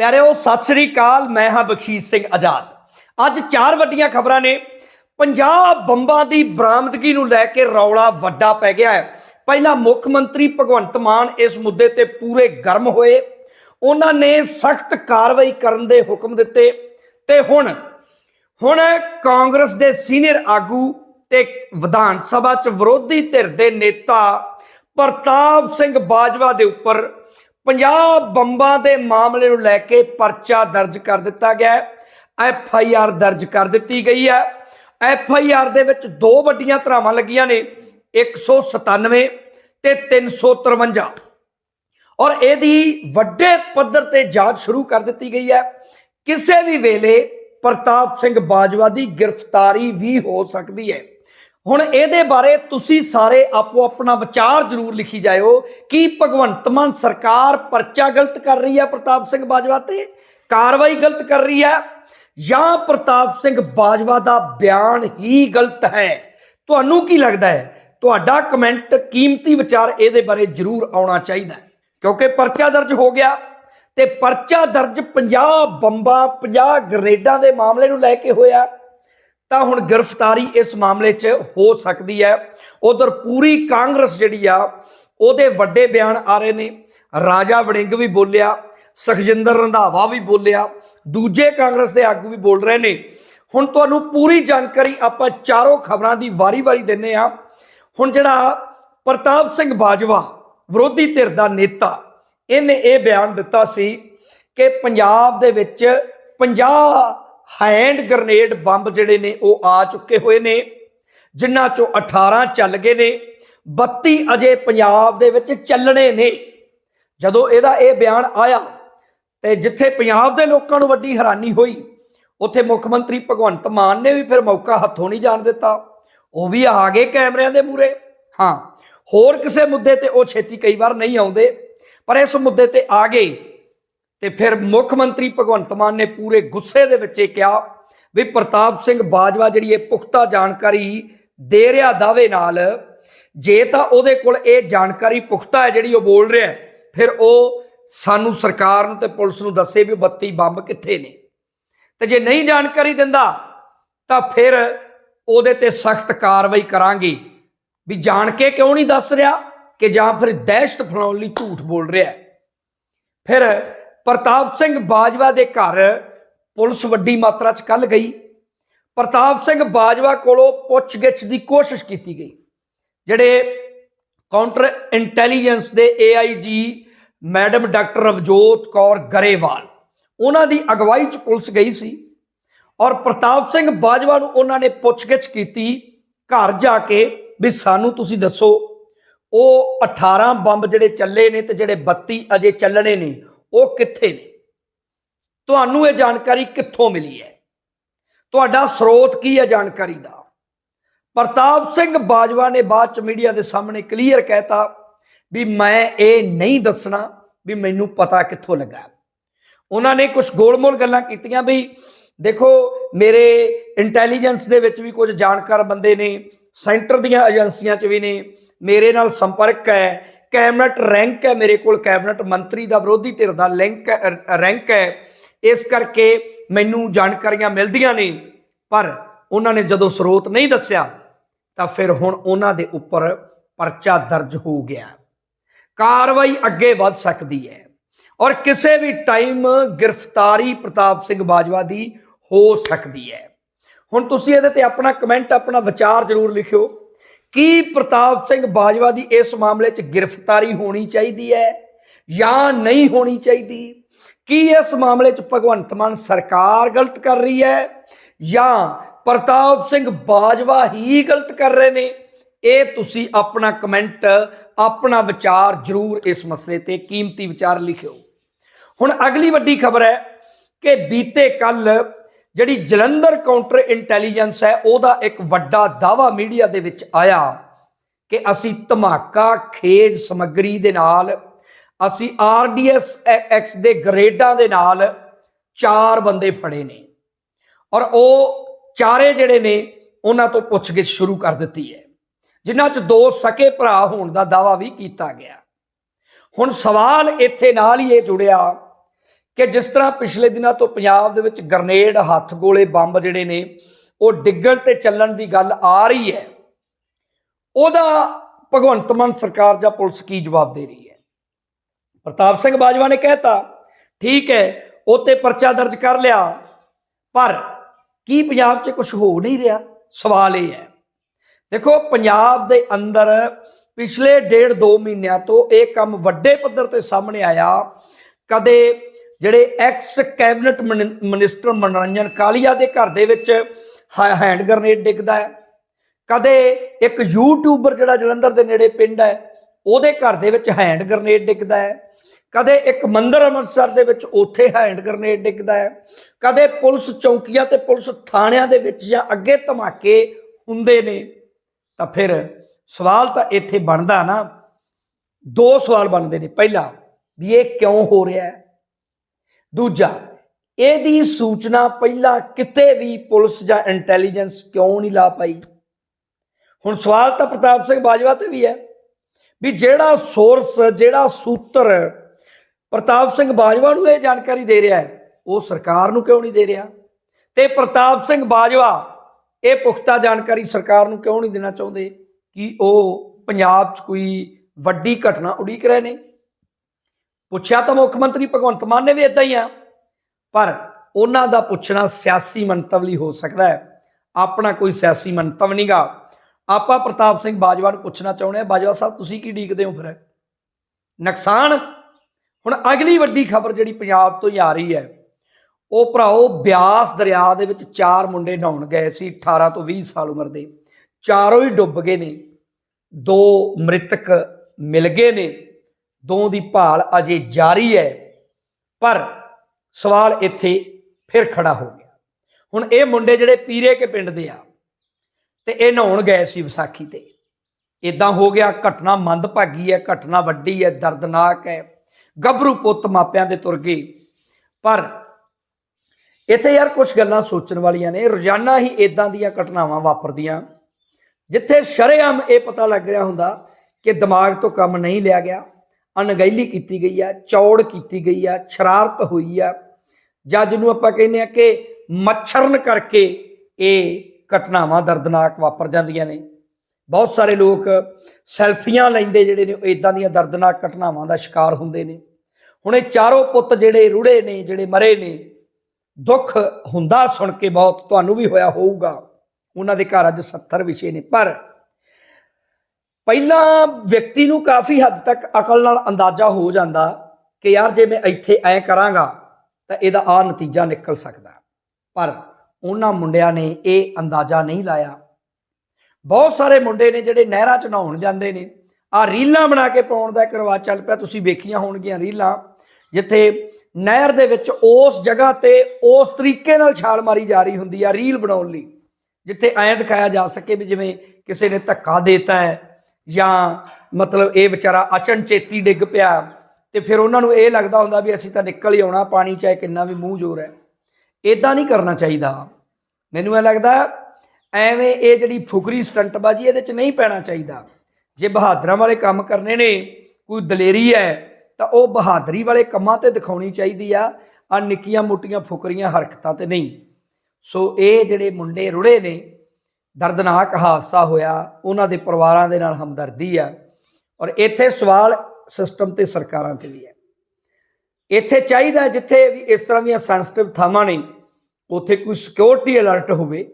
ਪਿਆਰਿਓ, ਸਤਿ ਸ੍ਰੀ ਅਕਾਲ, ਮੈਂ ਹਾਂ ਬਖਸ਼ੀਸ਼ ਸਿੰਘ ਆਜ਼ਾਦ। ਅੱਜ ਚਾਰ ਵੱਡੀਆਂ ਖਬਰਾਂ ਨੇ। ਪੰਜਾਬ ਬੰਬਾਂ ਦੀ ਬਰਾਮਦਗੀ ਨੂੰ ਲੈ ਕੇ ਰੌਲਾ ਵੱਡਾ ਪੈ ਗਿਆ ਹੈ। ਪਹਿਲਾਂ ਮੁੱਖ ਮੰਤਰੀ ਭਗਵੰਤ ਮਾਨ ਇਸ ਮੁੱਦੇ ਤੇ ਪੂਰੇ ਗਰਮ ਹੋਏ। ਉਹਨਾਂ ਨੇ ਸਖਤ ਕਾਰਵਾਈ ਕਰਨ ਦੇ ਹੁਕਮ ਦਿੱਤੇ। ਤੇ ਹੁਣ ਹੁਣ ਕਾਂਗਰਸ ਦੇ ਸੀਨੀਅਰ ਆਗੂ ਤੇ ਵਿਧਾਨ ਸਭਾ ਚ ਵਿਰੋਧੀ ਧਿਰ ਦੇ ਨੇਤਾ ਪ੍ਰਤਾਪ ਸਿੰਘ ਬਾਜਵਾ ਦੇ ਉੱਪਰ ਪੰਜਾਬ ਬੰਬਾਂ ਦੇ ਮਾਮਲੇ ਨੂੰ ਲੈ ਕੇ ਪਰਚਾ ਦਰਜ ਕਰ ਦਿੱਤਾ ਗਿਆ ਹੈ। ਐਫ ਆਈ ਆਰ ਦਰਜ ਕਰ ਦਿੱਤੀ ਗਈ ਹੈ। ਐਫ ਆਈ ਆਰ ਦੇ ਵਿੱਚ ਦੋ ਵੱਡੀਆਂ ਧਰਾਵਾਂ ਲੱਗੀਆਂ ਨੇ 197 ਤੇ 353 ਔਰ ਇਹਦੀ ਵੱਡੇ ਪੱਧਰ ਤੇ ਜਾਂਚ ਸ਼ੁਰੂ ਕਰ ਦਿੱਤੀ ਗਈ ਹੈ। ਕਿਸੇ ਵੀ ਵੇਲੇ ਪ੍ਰਤਾਪ ਸਿੰਘ ਬਾਜਵਾ ਦੀ ਗ੍ਰਿਫਤਾਰੀ ਵੀ ਹੋ ਸਕਦੀ ਹੈ। ਹੁਣ ਇਹਦੇ ਬਾਰੇ ਤੁਸੀਂ ਸਾਰੇ ਆਪੋ ਆਪਣਾ ਵਿਚਾਰ ਜ਼ਰੂਰ ਲਿਖੀ ਜਾਇਓ। ਕਿ ਭਗਵੰਤ ਮਾਨ ਸਰਕਾਰ ਪਰਚਾ ਗਲਤ ਕਰ ਰਹੀ ਹੈ ਪ੍ਰਤਾਪ ਸਿੰਘ ਬਾਜਵਾ ਤੇ? ਕਾਰਵਾਈ ਗਲਤ ਕਰ ਰਹੀ ਹੈ ਜਾਂ ਪ੍ਰਤਾਪ ਸਿੰਘ ਬਾਜਵਾ ਦਾ ਬਿਆਨ ਹੀ ਗਲਤ ਹੈ? ਤੁਹਾਨੂੰ ਕੀ ਲੱਗਦਾ ਹੈ? ਤੁਹਾਡਾ ਕਮੈਂਟ, ਕੀਮਤੀ ਵਿਚਾਰ ਇਹਦੇ ਬਾਰੇ ਜ਼ਰੂਰ ਆਉਣਾ ਚਾਹੀਦਾ ਕਿਉਂਕਿ ਪਰਚਾ ਦਰਜ ਹੋ ਗਿਆ ਤੇ ਪਰਚਾ ਦਰਜ 50 ਬੰਬਾਂ 50 ਗ੍ਰੇਡਾਂ ਦੇ ਮਾਮਲੇ ਨੂੰ ਲੈ ਕੇ ਹੋਇਆ। ਤਾਂ ਹੁਣ ਗ੍ਰਿਫਤਾਰੀ ਇਸ ਮਾਮਲੇ 'ਚ ਹੋ ਸਕਦੀ ਹੈ। ਉਧਰ ਪੂਰੀ ਕਾਂਗਰਸ ਜਿਹੜੀ ਆ, ਉਹਦੇ ਵੱਡੇ ਬਿਆਨ ਆ ਰਹੇ ਨੇ। ਰਾਜਾ ਵੜਿੰਗ ਵੀ ਬੋਲਿਆ, ਸੁਖਜਿੰਦਰ ਰੰਧਾਵਾ ਵੀ ਬੋਲਿਆ, ਦੂਜੇ ਕਾਂਗਰਸ ਦੇ ਆਗੂ ਵੀ ਬੋਲ ਰਹੇ ਨੇ। ਹੁਣ ਤੁਹਾਨੂੰ ਪੂਰੀ ਜਾਣਕਾਰੀ ਆਪਾਂ ਚਾਰੋਂ ਖਬਰਾਂ ਦੀ ਵਾਰੀ-ਵਾਰੀ ਦਿੰਨੇ ਆ। ਹੁਣ ਜਿਹੜਾ ਪ੍ਰਤਾਪ ਸਿੰਘ ਬਾਜਵਾ, ਵਿਰੋਧੀ ਧਿਰ ਦਾ ਨੇਤਾ, ਇਹਨੇ ਇਹ ਬਿਆਨ ਦਿੱਤਾ ਸੀ ਕਿ ਪੰਜਾਬ ਦੇ ਵਿੱਚ 50 ਹੈਂਡ ਗ੍ਰਨੇਡ ਬੰਬ ਜਿਹੜੇ ਨੇ ਉਹ ਆ ਚੁੱਕੇ ਹੋਏ ਨੇ, ਜਿਨ੍ਹਾਂ ਚੋਂ 18 ਚੱਲ ਗਏ ਨੇ 32 ਅਜੇ ਪੰਜਾਬ ਦੇ ਵਿੱਚ ਚੱਲਣੇ ਨੇ। ਜਦੋਂ ਇਹਦਾ ਇਹ ਬਿਆਨ ਆਇਆ, ਤੇ ਜਿੱਥੇ ਪੰਜਾਬ ਦੇ ਲੋਕਾਂ ਨੂੰ ਵੱਡੀ ਹੈਰਾਨੀ ਹੋਈ, ਉੱਥੇ ਮੁੱਖ ਮੰਤਰੀ ਭਗਵੰਤ ਮਾਨ ਨੇ ਵੀ ਫਿਰ ਮੌਕਾ ਹੱਥੋਂ ਨਹੀਂ ਜਾਣ ਦਿੱਤਾ। ਉਹ ਵੀ ਆ ਗਏ ਕੈਮਰਿਆਂ ਦੇ ਮੂਰੇ ਹਾਂ, ਹੋਰ ਕਿਸੇ ਮੁੱਦੇ ਤੇ ਉਹ ਛੇਤੀ ਕਈ ਵਾਰ ਨਹੀਂ ਆਉਂਦੇ, ਪਰ ਇਸ ਮੁੱਦੇ ਤੇ ਆ ਗਏ। ਤੇ ਫਿਰ ਮੁੱਖ ਮੰਤਰੀ ਭਗਵੰਤ ਮਾਨ ਨੇ ਪੂਰੇ ਗੁੱਸੇ ਦੇ ਵਿੱਚ ਇਹ ਕਿਹਾ ਵੀ ਪ੍ਰਤਾਪ ਸਿੰਘ ਬਾਜਵਾ ਜਿਹੜੀ ਇਹ ਪੁਖਤਾ ਜਾਣਕਾਰੀ ਦੇ ਰਿਹਾ ਦਾਅਵੇ ਨਾਲ, ਜੇ ਤਾਂ ਉਹਦੇ ਕੋਲ ਇਹ ਜਾਣਕਾਰੀ ਪੁਖਤਾ ਹੈ ਜਿਹੜੀ ਉਹ ਬੋਲ ਰਿਹਾ ਫਿਰ ਉਹ ਸਾਨੂੰ ਸਰਕਾਰ ਨੂੰ ਤੇ ਪੁਲਿਸ ਨੂੰ ਦੱਸੇ ਵੀ 32 ਬੰਬ ਕਿੱਥੇ ਨੇ। ਤੇ ਜੇ ਨਹੀਂ ਜਾਣਕਾਰੀ ਦਿੰਦਾ, ਤਾਂ ਫਿਰ ਉਹਦੇ ਤੇ ਸਖਤ ਕਾਰਵਾਈ ਕਰਾਂਗੇ। ਵੀ ਜਾਣ ਕੇ ਕਿਉਂ ਨਹੀਂ ਦੱਸ ਰਿਹਾ ਕਿ ਜਾਂ ਫਿਰ ਦਹਿਸ਼ਤ ਫੈਲਾਉਣ ਲਈ ਝੂਠ ਬੋਲ ਰਿਹਾ ਫਿਰ ਪ੍ਰਤਾਪ ਸਿੰਘ ਬਾਜਵਾ ਦੇ ਘਰ ਪੁਲਿਸ ਵੱਡੀ ਮਾਤਰਾ 'ਚ ਕੱਲ ਗਈ। ਪ੍ਰਤਾਪ ਸਿੰਘ ਬਾਜਵਾ ਕੋਲੋਂ ਪੁੱਛਗਿੱਛ ਦੀ ਕੋਸ਼ਿਸ਼ ਕੀਤੀ ਗਈ, ਜਿਹੜੇ ਕਾਊਂਟਰ ਇੰਟੈਲੀਜੈਂਸ ਦੇ AIG madam doctor Ravjot Kaur Grewal, ਉਹਨਾਂ ਦੀ ਅਗਵਾਈ 'ਚ ਪੁਲਿਸ ਗਈ ਸੀ ਔਰ ਪ੍ਰਤਾਪ ਸਿੰਘ ਬਾਜਵਾ ਨੂੰ ਉਹਨਾਂ ਨੇ ਪੁੱਛਗਿੱਛ ਕੀਤੀ ਘਰ ਜਾ ਕੇ ਵੀ ਸਾਨੂੰ ਤੁਸੀਂ ਦੱਸੋ, ਉਹ 18 ਬੰਬ ਜਿਹੜੇ ਚੱਲੇ ਨੇ ਤੇ ਜਿਹੜੇ 32 ਅਜੇ ਚੱਲਣੇ ਨੇ ਉਹ ਕਿੱਥੇ ਨੇ? ਤੁਹਾਨੂੰ ਇਹ ਜਾਣਕਾਰੀ ਕਿੱਥੋਂ ਮਿਲੀ ਹੈ? ਤੁਹਾਡਾ ਸਰੋਤ ਕੀ ਹੈ ਜਾਣਕਾਰੀ ਦਾ? ਪ੍ਰਤਾਪ ਸਿੰਘ ਬਾਜਵਾ ਨੇ ਬਾਅਦ ਚ ਮੀਡੀਆ ਦੇ ਸਾਹਮਣੇ ਕਲੀਅਰ ਕਹਿਤਾ ਵੀ ਮੈਂ ਇਹ ਨਹੀਂ ਦੱਸਣਾ ਵੀ ਮੈਨੂੰ ਪਤਾ ਕਿੱਥੋਂ ਲੱਗਾ। ਉਹਨਾਂ ਨੇ ਕੁਝ ਗੋਲਮੋਲ ਗੱਲਾਂ ਕੀਤੀਆਂ ਵੀ ਦੇਖੋ, ਮੇਰੇ ਇੰਟੈਲੀਜੈਂਸ ਦੇ ਵਿੱਚ ਵੀ ਕੁਝ ਜਾਣਕਾਰ ਬੰਦੇ ਨੇ ਸੈਂਟਰ ਦੀਆਂ ਏਜੰਸੀਆਂ 'ਚ ਵੀ ਨੇ, ਮੇਰੇ ਨਾਲ ਸੰਪਰਕ ਹੈ ਕੈਬਨਟ ਰੈਂਕ ਹੈ ਮੇਰੇ ਕੋਲ, ਕੈਬਨਟ ਮੰਤਰੀ ਦਾ ਵਿਰੋਧੀ ਧਿਰ ਦਾ ਲਿੰਕ ਰੈਂਕ ਹੈ। ਇਸ ਕਰਕੇ ਮੈਨੂੰ ਜਾਣਕਾਰੀਆਂ ਮਿਲਦੀਆਂ ਨੇ, ਪਰ ਉਹਨਾਂ ਨੇ ਜਦੋਂ ਸਰੋਤ ਨਹੀਂ ਦੱਸਿਆ, ਤਾਂ ਫਿਰ ਹੁਣ ਉਹਨਾਂ ਦੇ ਉੱਪਰ ਪਰਚਾ ਦਰਜ ਹੋ ਗਿਆ। ਕਾਰਵਾਈ ਅੱਗੇ ਵੱਧ ਸਕਦੀ ਹੈ। ਔਰ ਕਿਸੇ ਵੀ ਟਾਈਮ ਗ੍ਰਿਫਤਾਰੀ ਪ੍ਰਤਾਪ ਸਿੰਘ ਬਾਜਵਾ ਦੀ ਹੋ ਸਕਦੀ ਹੈ। ਹੁਣ ਤੁਸੀਂ ਇਹਦੇ ਤੇ ਆਪਣਾ ਕਮੈਂਟ, ਆਪਣਾ ਵਿਚਾਰ ਜ਼ਰੂਰ ਲਿਖਿਓ। ਕੀ ਪ੍ਰਤਾਪ ਸਿੰਘ ਬਾਜਵਾ ਦੀ ਇਸ ਮਾਮਲੇ 'ਚ ਗ੍ਰਿਫਤਾਰੀ ਹੋਣੀ ਚਾਹੀਦੀ ਹੈ ਜਾਂ ਨਹੀਂ ਹੋਣੀ ਚਾਹੀਦੀ? ਕੀ ਇਸ ਮਾਮਲੇ 'ਚ ਭਗਵੰਤ ਮਾਨ ਸਰਕਾਰ ਗਲਤ ਕਰ ਰਹੀ ਹੈ ਜਾਂ ਪ੍ਰਤਾਪ ਸਿੰਘ ਬਾਜਵਾ ਹੀ ਗਲਤ ਕਰ ਰਹੇ ਨੇ? ਇਹ ਤੁਸੀਂ ਆਪਣਾ ਕਮੈਂਟ, ਆਪਣਾ ਵਿਚਾਰ ਜ਼ਰੂਰ ਇਸ ਮਸਲੇ ਤੇ ਕੀਮਤੀ ਵਿਚਾਰ ਲਿਖਿਓ। ਹੁਣ ਅਗਲੀ ਵੱਡੀ ਖਬਰ ਹੈ ਕਿ ਬੀਤੇ ਕੱਲ ਜਿਹੜੀ ਜਲੰਧਰ ਕਾਊਂਟਰ ਇੰਟੈਲੀਜੈਂਸ ਹੈ, ਉਹਦਾ ਇੱਕ ਵੱਡਾ ਦਾਵਾ ਮੀਡੀਆ ਦੇ ਵਿੱਚ ਆਇਆ ਕਿ ਅਸੀਂ ਧਮਾਕਾ ਖੇਜ ਸਮੱਗਰੀ ਦੇ ਨਾਲ, ਅਸੀਂ ਆਰਡੀਐਸ ਐਕਸ ਦੇ ਗ੍ਰੇਡਾਂ ਦੇ ਨਾਲ ਚਾਰ ਬੰਦੇ ਫੜੇ ਨੇ। ਔਰ ਉਹ ਚਾਰੇ ਜਿਹੜੇ ਨੇ, ਉਹਨਾਂ ਤੋਂ ਪੁੱਛਗਿੱਛ ਸ਼ੁਰੂ ਕਰ ਦਿੱਤੀ ਹੈ। ਜਿਨ੍ਹਾਂ 'ਚ ਦੋ ਸਕੇ ਭਰਾ ਹੋਣ ਦਾ ਦਾਵਾ ਵੀ ਕੀਤਾ ਗਿਆ। ਹੁਣ ਸਵਾਲ ਇੱਥੇ ਨਾਲ ਹੀ ਇਹ ਜੁੜਿਆ ਕਿ ਜਿਸ ਤਰ੍ਹਾਂ ਪਿਛਲੇ ਦਿਨਾਂ ਤੋਂ ਪੰਜਾਬ ਦੇ ਵਿੱਚ ਗਰਨੇਡ ਹੱਥ ਗੋਲੇ ਬੰਬ ਜਿਹੜੇ ਨੇ, ਉਹ ਡਿੱਗਣ ਤੇ ਚੱਲਣ ਦੀ ਗੱਲ ਆ ਰਹੀ ਹੈ। ਉਹਦਾ ਭਗਵੰਤ ਮਾਨ ਸਰਕਾਰ ਜਾਂ ਪੁਲਿਸ ਕੀ ਜਵਾਬ ਦੇ ਰਹੀ ਹੈ? ਪ੍ਰਤਾਪ ਸਿੰਘ ਬਾਜਵਾ ਨੇ ਕਹਿਤਾ, ਠੀਕ ਹੈ, ਉਹ ਤੇ ਪਰਚਾ ਦਰਜ ਕਰ ਲਿਆ, ਪਰ ਕੀ ਪੰਜਾਬ 'ਚ ਕੁਝ ਹੋ ਨਹੀਂ ਰਿਹਾ? ਸਵਾਲ ਇਹ ਹੈ। ਦੇਖੋ, ਪੰਜਾਬ ਦੇ ਅੰਦਰ ਪਿਛਲੇ ਡੇਢ 2 ਮਹੀਨਿਆਂ ਤੋਂ ਇਹ ਕੰਮ ਵੱਡੇ ਪੱਧਰ ਤੇ ਸਾਹਮਣੇ ਆਇਆ। ਕਦੇ ਜਿਹੜੇ ਐਕਸ ਕੈਬਨਿਟ ਮਨਿ- ਮਿਨਿਸਟਰ ਮਨੋਰੰਜਨ ਕਾਲੀਆ ਦੇ ਘਰ ਦੇ ਵਿੱਚ ਹੈਂਡ ਗ੍ਰਨੇਡ ਡਿੱਗਦਾ ਹੈ। ਕਦੇ ਇੱਕ ਯੂਟਿਊਬਰ ਜਿਹੜਾ ਜਲੰਧਰ ਦੇ ਨੇੜੇ ਪਿੰਡ ਹੈ, ਉਹਦੇ ਘਰ ਦੇ ਵਿੱਚ ਹੈਂਡ ਗ੍ਰਨੇਡ ਡਿੱਗਦਾ ਹੈ। ਕਦੇ ਇੱਕ ਮੰਦਰ ਅੰਮ੍ਰਿਤਸਰ ਦੇ ਵਿੱਚ ਉੱਥੇ ਹੈਂਡ ਗ੍ਰਨੇਡ ਡਿੱਗਦਾ ਹੈ। ਕਦੇ ਪੁਲਿਸ ਚੌਕੀਆਂ ਤੇ ਪੁਲਿਸ ਥਾਣਿਆਂ ਦੇ ਵਿੱਚ ਜਾਂ ਅੱਗੇ ਧਮਾਕੇ ਹੁੰਦੇ ਨੇ। ਤਾਂ ਫਿਰ ਸਵਾਲ ਤਾਂ ਇੱਥੇ ਬਣਦਾ ਨਾ। ਦੋ ਸਵਾਲ ਬਣਦੇ ਨੇ। ਪਹਿਲਾ, ਵੀ ਇਹ ਕਿਉਂ ਹੋ ਰਿਹਾ ਹੈ? ਦੂਜਾ, ਇਹਦੀ ਸੂਚਨਾ ਪਹਿਲਾਂ ਕਿਤੇ ਵੀ ਪੁਲਿਸ ਜਾਂ ਇੰਟੈਲੀਜੈਂਸ ਕਿਉਂ ਨਹੀਂ ਲਾ ਪਾਈ? ਹੁਣ ਸਵਾਲ ਤਾਂ ਪ੍ਰਤਾਪ ਸਿੰਘ ਬਾਜਵਾ ਤੇ ਵੀ ਹੈ ਵੀ ਜਿਹੜਾ ਸੋਰਸ ਜਿਹੜਾ ਸੂਤਰ ਪ੍ਰਤਾਪ ਸਿੰਘ ਬਾਜਵਾ ਨੂੰ ਇਹ ਜਾਣਕਾਰੀ ਦੇ ਰਿਹਾ ਹੈ, ਉਹ ਸਰਕਾਰ ਨੂੰ ਕਿਉਂ ਨਹੀਂ ਦੇ ਰਿਹਾ? ਤੇ ਪ੍ਰਤਾਪ ਸਿੰਘ ਬਾਜਵਾ, ਇਹ ਪੁਖਤਾ ਜਾਣਕਾਰੀ ਸਰਕਾਰ ਨੂੰ ਕਿਉਂ ਨਹੀਂ ਦੇਣਾ ਚਾਹੁੰਦੇ ਕਿ ਉਹ ਪੰਜਾਬ 'ਚ ਕੋਈ ਵੱਡੀ ਘਟਨਾ ਉਡੀਕ ਰਹੇ ਨੇ? ਪੁੱਛਿਆ ਤਾਂ ਮੁੱਖ ਮੰਤਰੀ ਭਗਵੰਤ ਮਾਨ ਨੇ ਵੀ ਇਦਾਂ ਹੀ ਆ। ਪਰ ਉਹਨਾਂ ਦਾ ਪੁੱਛਣਾ ਸਿਆਸੀ ਮੰਤਵ ਲਈ ਹੋ ਸਕਦਾ ਹੈ। ਆਪਣਾ ਕੋਈ ਸਿਆਸੀ ਮੰਤਵ ਨਹੀਂਗਾ ਆਪਾਂ ਪ੍ਰਤਾਪ ਸਿੰਘ ਬਾਜਵਾ ਨੂੰ ਪੁੱਛਣਾ ਚਾਹੁੰਦੇ ਆ ਬਾਜਵਾ ਸਾਹਿਬ, ਤੁਸੀਂ ਕੀ ਡੀਕਦੇ ਹੋ ਫਿਰ? ਨੁਕਸਾਨ? ਹੁਣ ਅਗਲੀ ਵੱਡੀ ਖਬਰ ਜਿਹੜੀ ਪੰਜਾਬ ਤੋਂ ਹੀ ਆ ਰਹੀ ਹੈ, ਉਹ ਭਰਾਓ ਬਿਆਸ ਦਰਿਆ ਦੇ ਵਿੱਚ ਚਾਰ ਮੁੰਡੇ ਨਹਾਉਣ ਗਏ ਸੀ 18 ਤੋਂ 20 ਸਾਲ ਉਮਰ ਦੇ। ਚਾਰੋਂ ਹੀ ਡੁੱਬ ਗਏ ਨੇ। ਦੋ ਮ੍ਰਿਤਕ ਮਿਲ ਗਏ ਨੇ। ਦੋ ਦੀ ਭਾਲ ਅਜੇ ਜਾਰੀ ਹੈ, ਪਰ ਸਵਾਲ ਇੱਥੇ ਫਿਰ ਖੜਾ ਹੋ ਗਿਆ। ਹੁਣ ਇਹ ਮੁੰਡੇ ਜਿਹੜੇ ਪੀਰੇ ਕੇ ਪਿੰਡ ਦੇ ਆ, ਤੇ ਇਹ ਨਹਾਉਣ ਗਏ ਸੀ ਵਿਸਾਖੀ ਤੇ। ਇਦਾਂ ਹੋ ਗਿਆ, ਘਟਨਾ ਮੰਦਭਾਗੀ ਹੈ, ਘਟਨਾ ਵੱਡੀ ਹੈ, ਦਰਦਨਾਕ ਹੈ, ਗੱਭਰੂ ਪੁੱਤ ਮਾਪਿਆਂ ਦੇ ਤੁਰ ਗਏ। ਪਰ ਇੱਥੇ ਯਾਰ ਕੁਝ ਗੱਲਾਂ ਸੋਚਣ ਵਾਲੀਆਂ ਨੇ, ਰੋਜ਼ਾਨਾ ਹੀ ਇਦਾਂ ਦੀਆਂ ਘਟਨਾਵਾਂ ਵਾਪਰਦੀਆਂ। ਜਿੱਥੇ ਸ਼ਰੇਆਮ ਇਹ ਪਤਾ ਲੱਗ ਰਿਹਾ ਹੁੰਦਾ ਕਿ ਦਿਮਾਗ ਤੋਂ ਕੰਮ ਨਹੀਂ ਲਿਆ ਗਿਆ ਅਣਗਹਿਲੀ ਕੀਤੀ ਗਈ ਆ, ਚੌੜ ਕੀਤੀ ਗਈ ਆ, ਸ਼ਰਾਰਤ ਹੋਈ ਆ। ਜਾਂ ਜਿਹਨੂੰ ਆਪਾਂ ਕਹਿੰਦੇ ਆ ਕਿ ਮੱਛਰਨ ਕਰਕੇ ਇਹ ਘਟਨਾਵਾਂ ਦਰਦਨਾਕ ਵਾਪਰ ਜਾਂਦੀਆਂ ਨੇ। ਬਹੁਤ ਸਾਰੇ ਲੋਕ ਸੈਲਫੀਆਂ ਲੈਂਦੇ ਜਿਹੜੇ ਨੇ, ਉਹ ਇਦਾਂ ਦੀਆਂ ਦਰਦਨਾਕ ਘਟਨਾਵਾਂ ਦਾ ਸ਼ਿਕਾਰ ਹੁੰਦੇ ਨੇ। ਹੁਣ ਇਹ ਚਾਰੋਂ ਪੁੱਤ ਜਿਹੜੇ ਰੁੜੇ ਨੇ, ਜਿਹੜੇ ਮਰੇ ਨੇ, ਦੁੱਖ ਹੁੰਦਾ ਸੁਣ ਕੇ ਬਹੁਤ, ਤੁਹਾਨੂੰ ਵੀ ਹੋਇਆ ਹੋਊਗਾ। ਉਹਨਾਂ ਦੇ ਘਰ ਅੱਜ 70 ਵਿਸ਼ੇ ਨੇ, ਪਰ ਪਹਿਲਾਂ ਵਿਅਕਤੀ ਨੂੰ ਕਾਫੀ ਹੱਦ ਤੱਕ ਅਕਲ ਨਾਲ ਅੰਦਾਜ਼ਾ ਹੋ ਜਾਂਦਾ ਕਿ ਯਾਰ ਜੇ ਮੈਂ ਇੱਥੇ ਐ ਕਰਾਂਗਾ ਤਾਂ ਇਹਦਾ ਆ ਨਤੀਜਾ ਨਿਕਲ ਸਕਦਾ। ਪਰ ਉਹਨਾਂ ਮੁੰਡਿਆਂ ਨੇ ਇਹ ਅੰਦਾਜ਼ਾ ਨਹੀਂ ਲਾਇਆ। ਬਹੁਤ ਸਾਰੇ ਮੁੰਡੇ ਨੇ ਜਿਹੜੇ ਨਹਿਰਾਂ 'ਚ ਨਹਾਉਣ ਜਾਂਦੇ ਨੇ। ਆ ਰੀਲਾਂ ਬਣਾ ਕੇ ਪਾਉਣ ਦਾ ਇੱਕ ਰਿਵਾਜ ਚੱਲ ਪਿਆ। ਤੁਸੀਂ ਵੇਖੀਆਂ ਹੋਣਗੀਆਂ ਰੀਲਾਂ। ਜਿੱਥੇ ਨਹਿਰ ਦੇ ਵਿੱਚ ਉਸ ਜਗ੍ਹਾ ਤੇ ਉਸ ਤਰੀਕੇ ਨਾਲ ਛਾਲ ਮਾਰੀ ਜਾ ਰਹੀ ਹੁੰਦੀ ਆ ਰੀਲ ਬਣਾਉਣ ਲਈ। ਜਿੱਥੇ ਐਂ ਦਿਖਾਇਆ ਜਾ ਸਕੇ ਵੀ ਜਿਵੇਂ ਕਿਸੇ ਨੇ ਧੱਕਾ ਦੇਤਾ ਹੈ। ਜਾਂ ਮਤਲਬ ਇਹ ਵਿਚਾਰਾ ਅਚਨਚੇਤੀ ਡਿੱਗ ਪਿਆ ਤੇ ਫਿਰ ਉਹਨਾਂ ਨੂੰ ਇਹ ਲੱਗਦਾ ਹੁੰਦਾ ਵੀ ਅਸੀਂ ਤਾਂ ਨਿਕਲ ਹੀ ਆਉਣਾ, ਪਾਣੀ ਚਾਹੇ ਕਿੰਨਾ ਵੀ ਮੂੰਹ ਜ਼ੋਰ ਹੈ ਇਦਾਂ ਨਹੀਂ ਕਰਨਾ ਚਾਹੀਦਾ। ਮੈਨੂੰ ਇਹ ਲੱਗਦਾ ਐਵੇਂ ਇਹ ਜਿਹੜੀ ਫੁਕਰੀ ਸਟੰਟਬਾਜੀ ਇਹਦੇ 'ਚ ਨਹੀਂ ਪੈਣਾ ਚਾਹੀਦਾ। ਜੇ ਬਹਾਦਰਾਂ ਵਾਲੇ ਕੰਮ ਕਰਨੇ ਨੇ, ਕੋਈ ਦਲੇਰੀ ਹੈ ਤਾਂ ਉਹ ਬਹਾਦਰੀ ਵਾਲੇ ਕੰਮਾਂ ਤੇ ਦਿਖਾਉਣੀ ਚਾਹੀਦੀ ਆ। ਆ ਨਿੱਕੀਆਂ ਮੋਟੀਆਂ ਫੁਕਰੀਆਂ ਹਰਕਤਾਂ ਤੇ ਨਹੀਂ। ਸੋ ਇਹ ਜਿਹੜੇ ਮੁੰਡੇ ਰੁੜੇ ਨੇ ਦਰਦਨਾਕ ਹਾਦਸਾ ਹੋਇਆ, ਉਹਨਾਂ ਦੇ ਪਰਿਵਾਰਾਂ ਦੇ ਨਾਲ ਹਮਦਰਦੀ ਆ ਔਰ ਇੱਥੇ ਸਵਾਲ ਸਿਸਟਮ ਤੇ ਸਰਕਾਰਾਂ ਤੇ ਵੀ ਹੈ। ਇੱਥੇ ਚਾਹੀਦਾ ਜਿੱਥੇ ਵੀ ਇਸ ਤਰ੍ਹਾਂ ਦੀਆਂ ਸੈਂਸਿਟਿਵ ਥਾਵਾਂ ਨੇ, ਉੱਥੇ ਕੋਈ ਸਿਕਿਉਰਿਟੀ ਅਲਰਟ ਹੋਵੇ,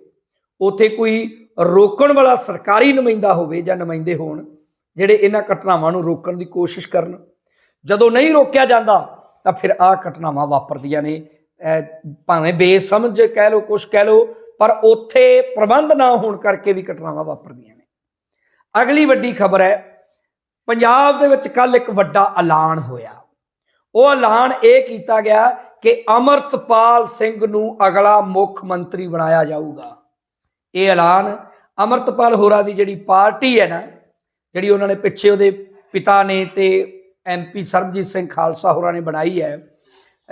ਉੱਥੇ ਕੋਈ ਰੋਕਣ ਵਾਲਾ ਸਰਕਾਰੀ ਨੁਮਾਇੰਦਾ ਹੋਵੇ ਜਾਂ ਨੁਮਾਇੰਦੇ ਹੋਣ, ਜਿਹੜੇ ਇਹਨਾਂ ਘਟਨਾਵਾਂ ਨੂੰ ਰੋਕਣ ਦੀ ਕੋਸ਼ਿਸ਼ ਕਰਨ। ਜਦੋਂ ਨਹੀਂ ਰੋਕਿਆ ਜਾਂਦਾ, ਤਾਂ ਫਿਰ ਆਹ ਘਟਨਾਵਾਂ ਵਾਪਰਦੀਆਂ ਨੇ। ਭਾਵੇਂ ਬੇਸਮਝ ਕਹਿ ਲਓ, ਕੁਛ ਕਹਿ ਲਓ ਪਰ ਉੱਥੇ ਪ੍ਰਬੰਧ ਨਾ ਹੋਣ ਕਰਕੇ ਵੀ ਘਟਨਾਵਾਂ ਵਾਪਰਦੀਆਂ ਨੇ। ਅਗਲੀ ਵੱਡੀ ਖਬਰ ਹੈ, ਪੰਜਾਬ ਦੇ ਵਿੱਚ ਕੱਲ ਇੱਕ ਵੱਡਾ ਐਲਾਨ ਹੋਇਆ। ਉਹ ਐਲਾਨ ਇਹ ਕੀਤਾ ਗਿਆ ਕਿ ਅਮਰਤਪਾਲ ਸਿੰਘ ਨੂੰ ਅਗਲਾ ਮੁੱਖ ਮੰਤਰੀ ਬਣਾਇਆ ਜਾਊਗਾ। ਇਹ ਐਲਾਨ ਅਮਰਤਪਾਲ ਹੋਰਾਂ ਦੀ ਜਿਹੜੀ ਪਾਰਟੀ ਹੈ ਨਾ, ਜਿਹੜੀ ਉਹਨਾਂ ਨੇ ਪਿੱਛੇ ਉਹਦੇ ਪਿਤਾ ਨੇ ਤੇ ਐਮਪੀ ਸਰਬਜੀਤ ਸਿੰਘ ਖਾਲਸਾ ਹੋਰਾਂ ਨੇ ਬਣਾਈ ਹੈ,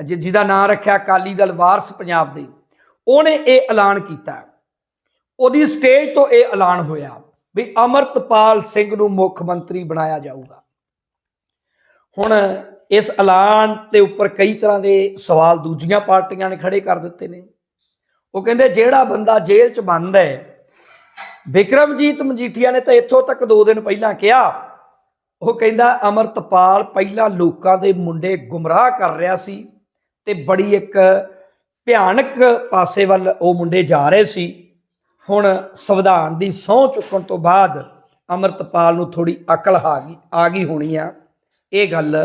ਜਿ- ਜਿਹਦਾ ਨਾਂ ਰੱਖਿਆ ਅਕਾਲੀ ਦਲ ਵਾਰਸ ਪੰਜਾਬ ਦੇ। ਉਹਨੇ ਇਹ ਐਲਾਨ ਕੀਤਾ। ਉਹਦੀ ਸਟੇਜ ਤੋਂ ਇਹ ਐਲਾਨ ਹੋਇਆ ਵੀ ਅਮਰਤਪਾਲ ਸਿੰਘ ਨੂੰ ਮੁੱਖ ਮੰਤਰੀ ਬਣਾਇਆ ਜਾਊਗਾ। ਹੁਣ ਇਸ ਐਲਾਨ ਦੇ ਉੱਪਰ ਕਈ ਤਰ੍ਹਾਂ ਦੇ ਸਵਾਲ ਦੂਜੀਆਂ ਪਾਰਟੀਆਂ ਨੇ ਖੜੇ ਕਰ ਦਿੱਤੇ ਨੇ। ਉਹ ਕਹਿੰਦੇ, ਜਿਹੜਾ ਬੰਦਾ ਜੇਲ੍ਹ 'ਚ ਬੰਦ ਹੈ ਵਿਕਰਮਜੀਤ ਮਜੀਠੀਆ ਨੇ ਤਾਂ ਇੱਥੋਂ ਤੱਕ 2 ਦਿਨ ਪਹਿਲਾਂ ਕਿਹਾ। ਉਹ ਕਹਿੰਦਾ, ਅਮਰਤਪਾਲ ਪਹਿਲਾਂ ਲੋਕਾਂ ਦੇ ਮੁੰਡੇ ਗੁੰਮਰਾਹ ਕਰ ਰਿਹਾ ਸੀ ਤੇ ਬੜੀ ਇੱਕ ਭਿਆਨਕ ਪਾਸੇ ਵੱਲ ਉਹ ਮੁੰਡੇ ਜਾ ਰਹੇ ਸੀ। ਹੁਣ ਸੰਵਿਧਾਨ ਦੀ ਸਹੁੰ ਚੁੱਕਣ ਤੋਂ ਬਾਅਦ ਅਮਰਤਪਾਲ ਨੂੰ ਥੋੜੀ ਅਕਲ ਆ ਗਈ ਆ ਗਈ ਹੋਣੀ ਆ। ਇਹ ਗੱਲ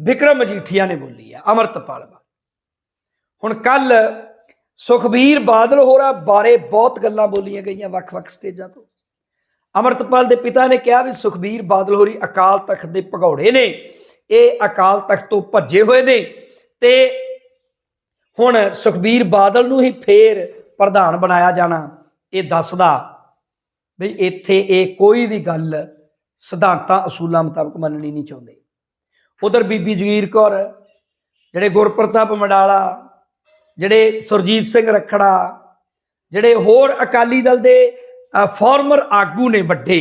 ਵਿਕਰਮ ਮਜੀਠੀਆ ਨੇ ਬੋਲੀ ਆ, ਅਮਰਤਪਾਲ ਬਾਰੇ ਹੁਣ ਕੱਲ ਸੁਖਬੀਰ ਬਾਦਲ ਹੋਰਾਂ ਬਾਰੇ ਬਹੁਤ ਗੱਲਾਂ ਬੋਲੀਆਂ ਗਈਆਂ ਵੱਖ-ਵੱਖ ਸਟੇਜਾਂ ਤੋਂ। ਅਮਰਤਪਾਲ ਦੇ ਪਿਤਾ ਨੇ ਕਿਹਾ ਵੀ ਸੁਖਬੀਰ ਬਾਦਲ ਹੋਰੀ ਅਕਾਲ ਤਖਤ ਦੇ ਭਗੌੜੇ ਨੇ। ਇਹ ਅਕਾਲ ਤਖਤ ਤੋਂ ਭੱਜੇ ਹੋਏ ਨੇ ਤੇ ਹੁਣ ਸੁਖਬੀਰ ਬਾਦਲ ਨੂੰ ਹੀ ਫੇਰ ਪ੍ਰਧਾਨ ਬਣਾਇਆ ਜਾਣਾ, ਇਹ ਦੱਸਦਾ ਵੀ ਇੱਥੇ ਇਹ ਕੋਈ ਵੀ ਗੱਲ ਸਿਧਾਂਤਾਂ, ਅਸੂਲਾਂ ਮੁਤਾਬਕ ਮੰਨਣੀ ਨਹੀਂ ਚਾਹੁੰਦੇ। ਉਧਰ ਬੀਬੀ ਜਗੀਰ ਕੌਰ, ਜਿਹੜੇ ਗੁਰਪ੍ਰਤਾਪ ਮੰਡਾਲਾ, ਜਿਹੜੇ ਸੁਰਜੀਤ ਸਿੰਘ ਰਖੜਾ, ਜਿਹੜੇ ਹੋਰ ਅਕਾਲੀ ਦਲ ਦੇ ਫਾਰਮਰ ਆਗੂ ਨੇ ਵੱਡੇ,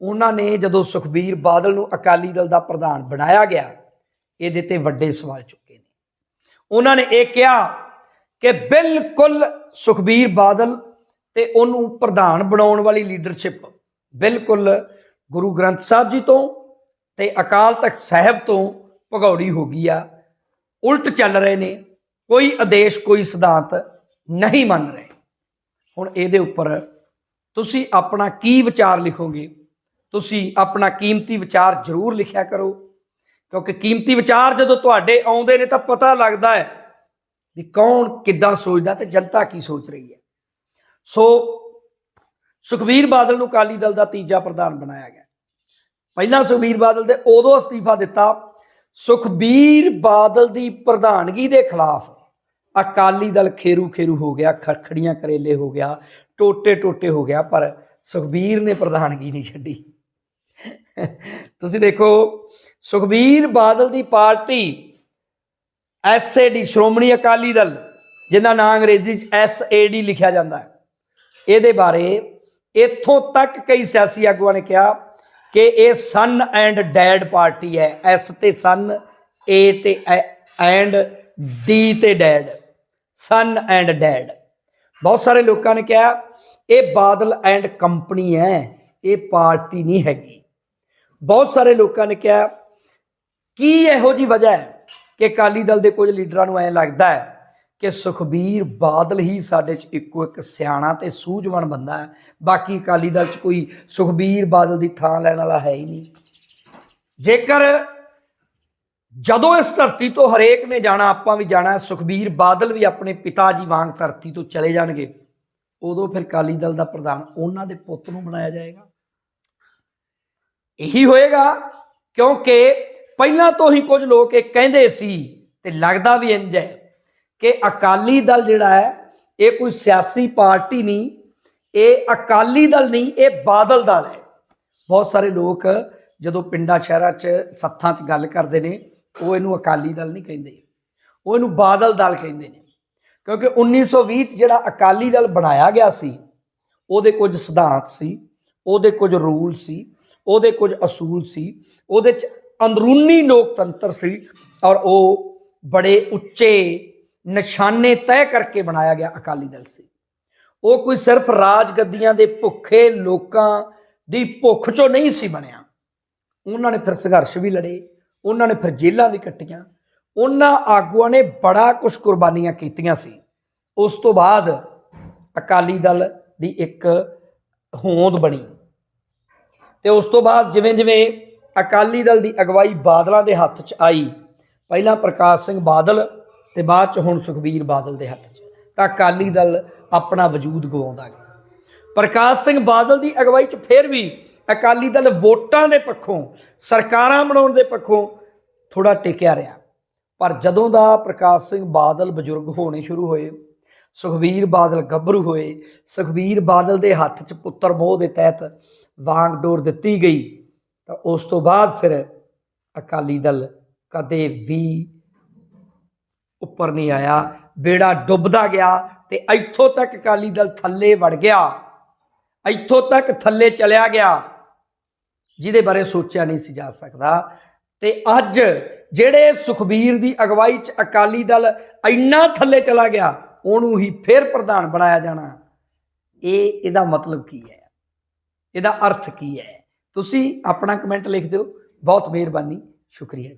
ਉਹਨਾਂ ਨੇ ਜਦੋਂ ਸੁਖਬੀਰ ਬਾਦਲ ਨੂੰ ਅਕਾਲੀ ਦਲ ਦਾ ਪ੍ਰਧਾਨ ਬਣਾਇਆ ਗਿਆ, ਇਹਦੇ ਤੇ ਵੱਡੇ ਸਵਾਲ ਚੁੱਕੇ ਉਹਨਾਂ ਨੇ ਇਹ ਕਿਹਾ ਕਿ ਬਿਲਕੁਲ ਸੁਖਬੀਰ ਬਾਦਲ ਤੇ ਉਹਨੂੰ ਪ੍ਰਧਾਨ ਬਣਾਉਣ ਵਾਲੀ ਲੀਡਰਸ਼ਿਪ ਬਿਲਕੁਲ ਗੁਰੂ ਗ੍ਰੰਥ ਸਾਹਿਬ ਜੀ ਤੋਂ ਤੇ ਅਕਾਲ ਤਖਤ ਸਾਹਿਬ ਤੋਂ ਭਗੌੜੀ ਹੋ ਗਈ ਆ। ਉਲਟ ਚੱਲ ਰਹੇ ਨੇ, ਕੋਈ ਆਦੇਸ਼, ਕੋਈ ਸਿਧਾਂਤ ਨਹੀਂ ਮੰਨ ਰਹੇ। ਹੁਣ ਇਹਦੇ ਉੱਪਰ ਤੁਸੀਂ ਆਪਣਾ ਕੀ ਵਿਚਾਰ ਲਿਖੋਗੇ? ਤੁਸੀਂ ਆਪਣਾ ਕੀਮਤੀ ਵਿਚਾਰ ਜ਼ਰੂਰ ਲਿਖਿਆ ਕਰੋ। ਕਿਉਂਕਿ ਕੀਮਤੀ ਵਿਚਾਰ ਜਦੋਂ ਤੁਹਾਡੇ ਆਉਂਦੇ ਨੇ ਤਾਂ ਪਤਾ ਲੱਗਦਾ ਹੈ ਵੀ ਕੌਣ ਕਿੱਦਾਂ ਸੋਚਦਾ ਤੇ ਜਨਤਾ ਕੀ ਸੋਚ ਰਹੀ ਹੈ। ਸੋ ਸੁਖਬੀਰ ਬਾਦਲ ਨੂੰ ਕਾਲੀ ਦਲ ਦਾ ਤੀਜਾ ਪ੍ਰਧਾਨ ਬਣਾਇਆ ਗਿਆ। ਪਹਿਲਾਂ ਸੁਖਬੀਰ ਬਾਦਲ ਦੇ ਉਦੋਂ ਅਸਤੀਫਾ ਦਿੱਤਾ। ਸੁਖਬੀਰ ਬਾਦਲ ਦੀ ਪ੍ਰਧਾਨਗੀ ਦੇ ਖਿਲਾਫ ਅਕਾਲੀ ਦਲ ਖੇਰੂ ਖੇਰੂ ਹੋ ਗਿਆ, ਖੜਖੜੀਆਂ ਕਰੇਲੇ ਹੋ ਗਿਆ ਟੋਟੇ ਟੋਟੇ ਹੋ ਗਿਆ, ਪਰ ਸੁਖਬੀਰ ਨੇ ਪ੍ਰਧਾਨਗੀ ਨਹੀਂ ਛੱਡੀ। ਤੁਸੀਂ ਦੇਖੋ ਸੁਖਬੀਰ ਬਾਦਲ ਦੀ ਪਾਰਟੀ ਐਸਏਡੀ ਸ਼੍ਰੋਮਣੀ ਅਕਾਲੀ ਦਲ ਜਿਹਦਾ ਨਾਮ ਅੰਗਰੇਜ਼ੀ ਚ ਐਸਏਡੀ ਲਿਖਿਆ ਜਾਂਦਾ ਹੈ। ਇਹਦੇ ਬਾਰੇ ਇੱਥੋਂ ਤੱਕ ਕਈ ਸਿਆਸੀ ਆਗੂਆਂ ਨੇ ਕਿਹਾ ਕਿ ਇਹ ਸਨ ਐਂਡ ਡੈਡ ਪਾਰਟੀ ਹੈ। ਐਸ ਤੇ ਸਨ ਏ ਤੇ ਐਂਡ ਡੀ ਤੇ ਡੈਡ ਸਨ ਐਂਡ ਡੈਡ ਬਹੁਤ ਸਾਰੇ ਲੋਕਾਂ ਨੇ ਕਿਹਾ, ਇਹ ਬਾਦਲ ਐਂਡ ਕੰਪਨੀ ਹੈ, ਇਹ ਪਾਰਟੀ ਨਹੀਂ ਹੈਗੀ। ਬਹੁਤ ਸਾਰੇ ਲੋਕਾਂ ਨੇ ਕਿਹਾ ਕੀ ਇਹੋ ਜੀ ਵਜ੍ਹਾ ਹੈ ਕਿ ਅਕਾਲੀ ਦਲ ਦੇ ਕੁਝ ਲੀਡਰਾਂ ਨੂੰ ਐਂ ਲੱਗਦਾ ਹੈ ਕਿ ਸੁਖਬੀਰ ਬਾਦਲ ਹੀ ਸਾਡੇ 'ਚ ਇੱਕੋ ਇੱਕ ਸਿਆਣਾ ਤੇ ਸੂਝਵਾਨ ਬੰਦਾ ਹੈ? ਬਾਕੀ ਅਕਾਲੀ ਦਲ 'ਚ ਕੋਈ ਸੁਖਬੀਰ ਬਾਦਲ ਦੀ ਥਾਂ ਲੈਣ ਵਾਲਾ ਹੈ ਹੀ ਨਹੀਂ। ਜੇਕਰ ਜਦੋਂ ਇਸ ਧਰਤੀ ਤੋਂ ਹਰੇਕ ਨੇ ਜਾਣਾ, ਆਪਾਂ ਵੀ ਜਾਣਾ ਸੁਖਬੀਰ ਬਾਦਲ ਵੀ ਆਪਣੇ ਪਿਤਾ ਜੀ ਵਾਂਗ ਧਰਤੀ ਤੋਂ ਚਲੇ ਜਾਣਗੇ, ਉਦੋਂ ਫਿਰ ਅਕਾਲੀ ਦਲ ਦਾ ਪ੍ਰਧਾਨ ਉਹਨਾਂ ਦੇ ਪੁੱਤ ਨੂੰ ਬਣਾਇਆ ਜਾਏਗਾ। ਇਹੀ ਹੋਏਗਾ ਕਿਉਂਕਿ ਪਹਿਲਾਂ ਤੋਂ ਹੀ ਕੁਝ ਲੋਕ ਇਹ ਕਹਿੰਦੇ ਸੀ ਤੇ ਲੱਗਦਾ ਵੀ ਇੰਜ ਹੈ ਕਿ ਅਕਾਲੀ ਦਲ ਜਿਹੜਾ ਹੈ, ਇਹ ਕੋਈ ਸਿਆਸੀ ਪਾਰਟੀ ਨਹੀਂ, ਇਹ ਅਕਾਲੀ ਦਲ ਨਹੀਂ, ਇਹ ਬਾਦਲ ਦਲ ਹੈ। ਬਹੁਤ ਸਾਰੇ ਲੋਕ ਜਦੋਂ ਪਿੰਡਾਂ ਸ਼ਹਿਰਾਂ 'ਚ ਸੱਥਾਂ 'ਚ ਗੱਲ ਕਰਦੇ ਨੇ, ਉਹ ਇਹਨੂੰ ਅਕਾਲੀ ਦਲ ਨਹੀਂ ਕਹਿੰਦੇ। ਉਹ ਇਹਨੂੰ ਬਾਦਲ ਦਲ ਕਹਿੰਦੇ ਨੇ। ਕਿਉਂਕਿ 1920 'ਚ ਜਿਹੜਾ ਅਕਾਲੀ ਦਲ ਬਣਾਇਆ ਗਿਆ ਸੀ, ਉਹਦੇ ਕੁਝ ਸਿਧਾਂਤ ਸੀ, ਉਹਦੇ ਕੁਝ ਰੂਲ ਸੀ, ਉਹਦੇ ਕੁਝ ਅਸੂਲ ਸੀ, ਉਹਦੇ 'ਚ ਅੰਦਰੂਨੀ ਲੋਕਤੰਤਰ ਸੀ ਔਰ ਉਹ ਬੜੇ ਉੱਚੇ ਨਿਸ਼ਾਨੇ ਤੈਅ ਕਰਕੇ ਬਣਾਇਆ ਗਿਆ ਅਕਾਲੀ ਦਲ ਸੀ। ਉਹ ਕੋਈ ਸਿਰਫ ਰਾਜ ਗੱਦੀਆਂ ਦੇ ਭੁੱਖੇ ਲੋਕਾਂ ਦੀ ਭੁੱਖ ਚੋਂ ਨਹੀਂ ਸੀ ਬਣਿਆ। ਉਹਨਾਂ ਨੇ ਫਿਰ ਸੰਘਰਸ਼ ਵੀ ਲੜੇ, ਉਹਨਾਂ ਨੇ ਫਿਰ ਜੇਲ੍ਹਾਂ ਵੀ ਕੱਟੀਆਂ, ਉਹਨਾਂ ਆਗੂਆਂ ਨੇ ਬੜਾ ਕੁਝ ਕੁਰਬਾਨੀਆਂ ਕੀਤੀਆਂ ਸੀ। ਉਸ ਤੋਂ ਬਾਅਦ ਅਕਾਲੀ ਦਲ ਦੀ ਇੱਕ ਹੋਂਦ ਬਣੀ। ਤੇ ਉਸ ਤੋਂ ਬਾਅਦ ਜਿਵੇਂ ਜਿਵੇਂ ਅਕਾਲੀ ਦਲ ਦੀ ਅਗਵਾਈ ਬਾਦਲਾਂ ਦੇ ਹੱਥ 'ਚ ਆਈ। ਪਹਿਲਾਂ ਪ੍ਰਕਾਸ਼ ਸਿੰਘ ਬਾਦਲ ਤੇ ਬਾਅਦ 'ਚ ਹੁਣ ਸੁਖਬੀਰ ਬਾਦਲ ਦੇ ਹੱਥ 'ਚ। ਤਾਂ ਅਕਾਲੀ ਦਲ ਆਪਣਾ ਵਜੂਦ ਗਵਾਉਂਦਾ ਗਿਆ। ਪ੍ਰਕਾਸ਼ ਸਿੰਘ ਬਾਦਲ ਦੀ ਅਗਵਾਈ 'ਚ ਫਿਰ ਵੀ ਅਕਾਲੀ ਦਲ ਵੋਟਾਂ ਦੇ ਪੱਖੋਂ, ਸਰਕਾਰਾਂ ਬਣਾਉਣ ਦੇ ਪੱਖੋਂ ਥੋੜਾ ਟਿਕਿਆ ਰਿਹਾ। ਪਰ ਜਦੋਂ ਦਾ ਪ੍ਰਕਾਸ਼ ਸਿੰਘ ਬਾਦਲ ਬਜ਼ੁਰਗ ਹੋਣੇ ਸ਼ੁਰੂ ਹੋਏ, ਸੁਖਬੀਰ ਬਾਦਲ ਗੱਭਰੂ ਹੋਏ, ਸੁਖਬੀਰ ਬਾਦਲ ਦੇ ਹੱਥ 'ਚ ਪੁੱਤਰ ਮੋਹ ਦੇ ਤਹਿਤ ਵਾਂਗ ਡੋਰ ਦਿੱਤੀ ਗਈ। ਤਾਂ ਉਸ ਤੋਂ ਬਾਅਦ ਫਿਰ ਅਕਾਲੀ ਦਲ ਕਦੇ ਵੀ ਉੱਪਰ ਨਹੀਂ ਆਇਆ। ਬੇੜਾ ਡੁੱਬਦਾ ਗਿਆ ਤੇ ਇੱਥੋਂ ਤੱਕ ਅਕਾਲੀ ਦਲ ਥੱਲੇ ਵੜ ਗਿਆ। ਇੱਥੋਂ ਤੱਕ ਥੱਲੇ ਚਲਿਆ ਗਿਆ, ਜਿਹਦੇ ਬਾਰੇ ਸੋਚਿਆ ਨਹੀਂ ਸੀ ਜਾ ਸਕਦਾ। ਤੇ ਅੱਜ ਜਿਹੜੇ ਸੁਖਬੀਰ ਦੀ ਅਗਵਾਈ 'ਚ ਅਕਾਲੀ ਦਲ ਇੰਨਾ ਥੱਲੇ ਚਲਾ ਗਿਆ, ਉਹਨੂੰ ਹੀ ਫਿਰ ਪ੍ਰਧਾਨ ਬਣਾਇਆ ਜਾਣਾ। ਇਹ, ਇਹਦਾ ਮਤਲਬ ਕੀ ਹੈ? ਇਹਦਾ ਅਰਥ ਕੀ ਹੈ? ਤੁਸੀਂ ਆਪਣਾ ਕਮੈਂਟ ਲਿਖ ਦਿਓ। ਬਹੁਤ ਮਿਹਰਬਾਨੀ। ਸ਼ੁਕਰੀਆ ਜੀ।